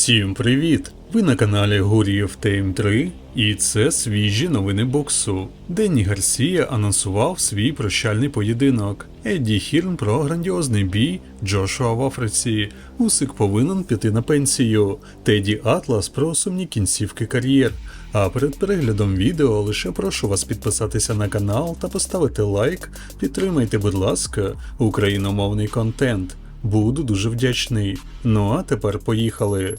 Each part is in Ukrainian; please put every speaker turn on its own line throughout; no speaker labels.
Всім привіт! Ви на каналі Гуріїв Тейм 3 і це свіжі новини боксу. Денні Гарсія анонсував свій прощальний поєдинок. Едді Хірн про грандіозний бій Джошуа в Африці. Усик повинен піти на пенсію. Теді Атлас про сумні кінцівки кар'єр. А перед переглядом відео лише прошу вас підписатися на канал та поставити лайк. Підтримайте, будь ласка, україномовний контент. Буду дуже вдячний. Ну а тепер поїхали.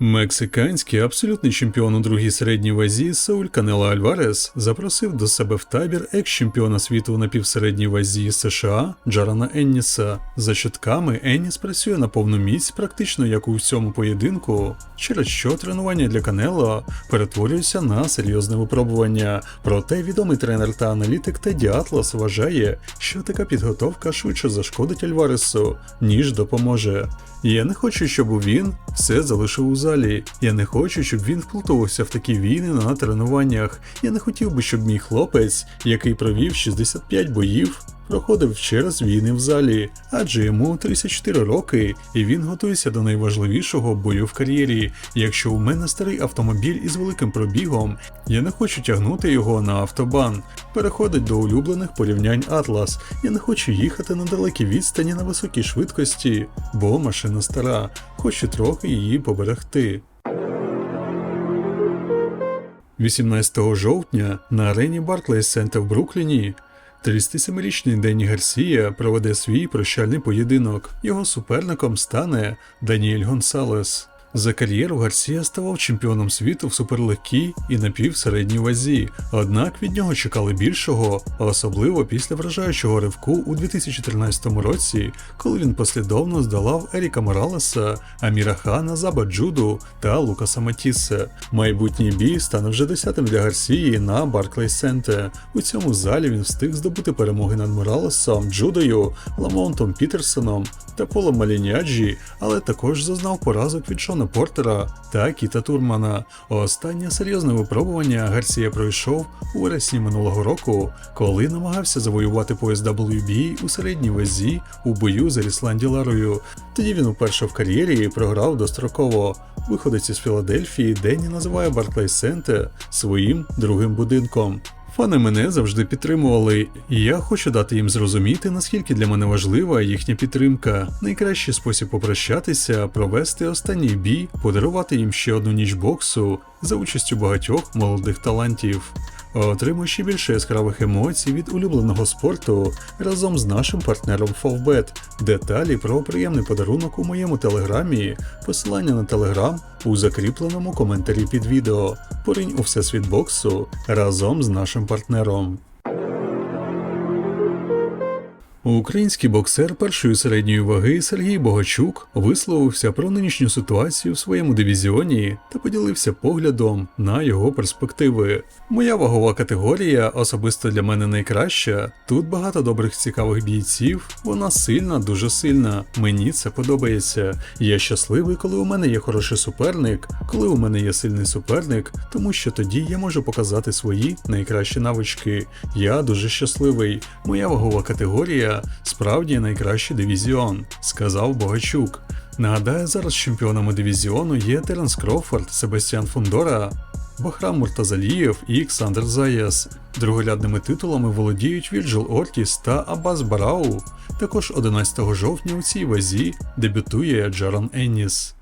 Мексиканський абсолютний чемпіон у другій середній вазі Сауль Канело Альварес запросив до себе в табір екс-чемпіона світу у напівсередній вазі США Джарана Енніса. За чутками Енніс працює на повну міць, практично як у всьому поєдинку, через що тренування для Канело перетворюється на серйозне випробування. Проте відомий тренер та аналітик Теді Атлас вважає, що така підготовка швидше зашкодить Альваресу, ніж допоможе. Я не хочу, щоб він все залишив у залі. Я не хочу, щоб він вплутувався в такі війни на тренуваннях. Я не хотів би, щоб мій хлопець, який провів 65 боїв, проходив через війни в залі, адже йому 34 роки, і він готується до найважливішого бою в кар'єрі. Якщо у мене старий автомобіль із великим пробігом, я не хочу тягнути його на автобан. Переходить до улюблених порівнянь Атлас. Я не хочу їхати на далекі відстані на високій швидкості, бо машина стара, хочу трохи її поберегти. 18 жовтня на арені Barclays Center в Брукліні 37-річний Дені Гарсія проведе свій прощальний поєдинок. Його суперником стане Даніель Гонсалес. За кар'єру Гарсія ставав чемпіоном світу в суперлегкій і напівсередній вазі, однак від нього чекали більшого, особливо після вражаючого ривку у 2013 році, коли він послідовно здолав Еріка Моралеса, Аміра Хана, Заба Джуду та Лукаса Матісе. Майбутній бій стане вже десятим для Гарсії на Barclays Center. У цьому залі він встиг здобути перемоги над Моралесом, Джудою, Ламонтом Пітерсоном та Полом Маліняджі, але також зазнав поразок від Шона Портера та Кіта Турмана. Останнє серйозне випробування Гарсія пройшов у вересні минулого року, коли намагався завоювати пояс WBA у середній вазі у бою з Рісланді Ларою. Тоді він уперше в кар'єрі програв достроково. Виходець із Філадельфії Денні називає Barclays Center своїм другим будинком. Фани мене завжди підтримували, і я хочу дати їм зрозуміти, наскільки для мене важлива їхня підтримка. Найкращий спосіб попрощатися провести останній бій, подарувати їм ще одну ніч боксу за участю багатьох молодих талантів. Отримуй ще більше яскравих емоцій від улюбленого спорту разом з нашим партнером Фовбет. Деталі про приємний подарунок у моєму телеграмі, посилання на телеграм у закріпленому коментарі під відео. Порінь у всесвіт боксу разом з нашим партнером. Український боксер першої середньої ваги Сергій Богачук висловився про нинішню ситуацію в своєму дивізіоні та поділився поглядом на його перспективи. Моя вагова категорія особисто для мене найкраща. Тут багато добрих цікавих бійців. Вона сильна, дуже сильна. Мені це подобається. Я щасливий, коли у мене є хороший суперник, коли у мене є сильний суперник, тому що тоді я можу показати свої найкращі навички. Я дуже щасливий. Моя вагова категорія справді найкращий дивізіон, сказав Богачук. Нагадаю, зараз чемпіонами дивізіону є Теренс Крофорд, Себастьян Фундора, Бахрам Муртазалієв і Олександр Заєс. Другорядними титулами володіють Вірджил Ортіс та Абас Барау. Також 11 жовтня у цій вазі дебютує Джаран Енніс.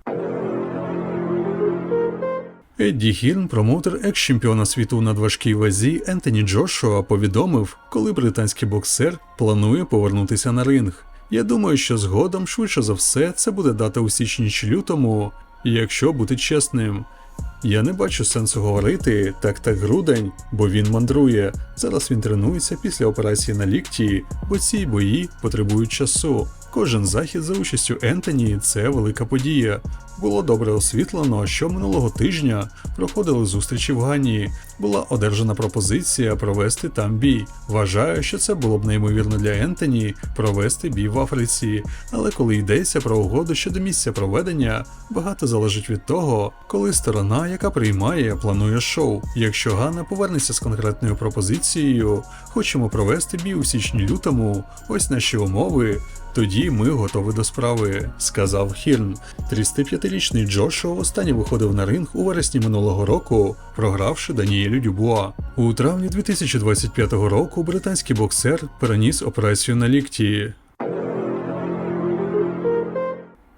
Едді Хірн, промоутер екс-чемпіона світу у надважкій вазі Ентоні Джошуа, повідомив, коли британський боксер планує повернутися на ринг. Я думаю, що згодом, швидше за все, це буде дата у січні чи лютому, якщо бути чесним. Я не бачу сенсу говорити так так грудень, бо він мандрує. Зараз він тренується після операції на лікті, бо ці бої потребують часу. Кожен захід за участю Ентоні це велика подія. Було добре освітлено, що минулого тижня проходили зустрічі в Гані. Була одержана пропозиція провести там бій. Вважаю, що це було б неймовірно для Ентоні провести бій в Африці. Але коли йдеться про угоду щодо місця проведення, багато залежить від того, коли сторона, яка приймає, планує шоу. Якщо Ганна повернеться з конкретною пропозицією, хочемо провести бій у січні-лютому, ось наші умови. Тоді ми готові до справи, сказав Хірн. 35-річний Джошуа останнє виходив на ринг у вересні минулого року, програвши Даніелю Дюбуа. У травні 2025 року британський боксер переніс операцію на лікті.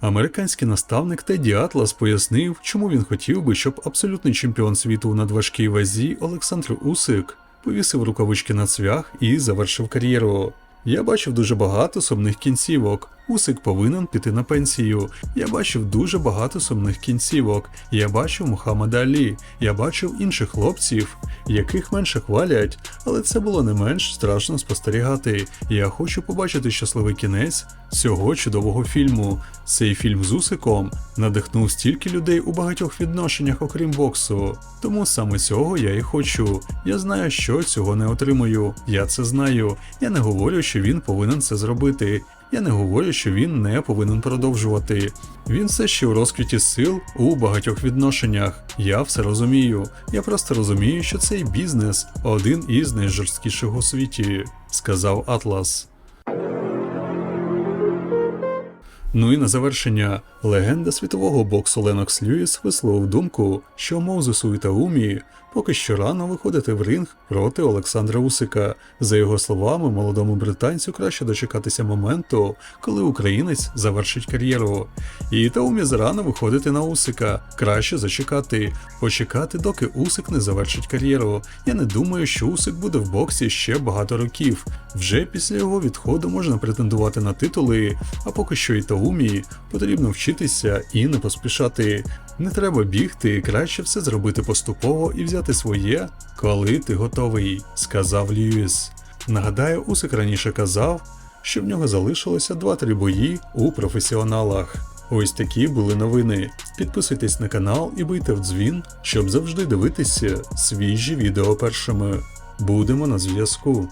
Американський наставник Теді Атлас пояснив, чому він хотів би, щоб абсолютний чемпіон світу у надважкій вазі Олександр Усик повісив рукавички на цвях і завершив кар'єру. Я бачив дуже багато сумних кінцівок. Усик повинен піти на пенсію. Я бачив дуже багато сумних кінцівок. Я бачив Мухаммада Алі. Я бачив інших хлопців, яких менше хвалять, але це було не менш страшно спостерігати. Я хочу побачити щасливий кінець цього чудового фільму. Цей фільм з Усиком надихнув стільки людей у багатьох відношеннях, окрім боксу. Тому саме цього я і хочу. Я знаю, що цього не отримую. Я це знаю. Я не говорю, що він повинен це зробити. Я не говорю, що він не повинен продовжувати. Він все ще у розквіті сил у багатьох відношеннях. Я все розумію. Я просто розумію, що цей бізнес один із найжорсткіших у світі, сказав Атлас. Ну і на завершення, легенда світового боксу Ленокс Льюіс висловив думку, що Моузесу і Таумі поки що рано виходити в ринг проти Олександра Усика. За його словами, молодому британцю краще дочекатися моменту, коли українець завершить кар'єру. І Таумі зарано виходити на Усика. Краще зачекати, почекати, доки Усик не завершить кар'єру. Я не думаю, що Усик буде в боксі ще багато років. Вже після його відходу можна претендувати на титули, а поки що і Таумі потрібно вчитися і не поспішати. Не треба бігти, краще все зробити поступово і взяти своє, коли ти готовий, сказав Льюіс. Нагадаю, Усик раніше казав, що в нього залишилося 2-3 бої у професіоналах. Ось такі були новини. Підписуйтесь на канал і бийте в дзвін, щоб завжди дивитися свіжі відео першими. Будемо на зв'язку.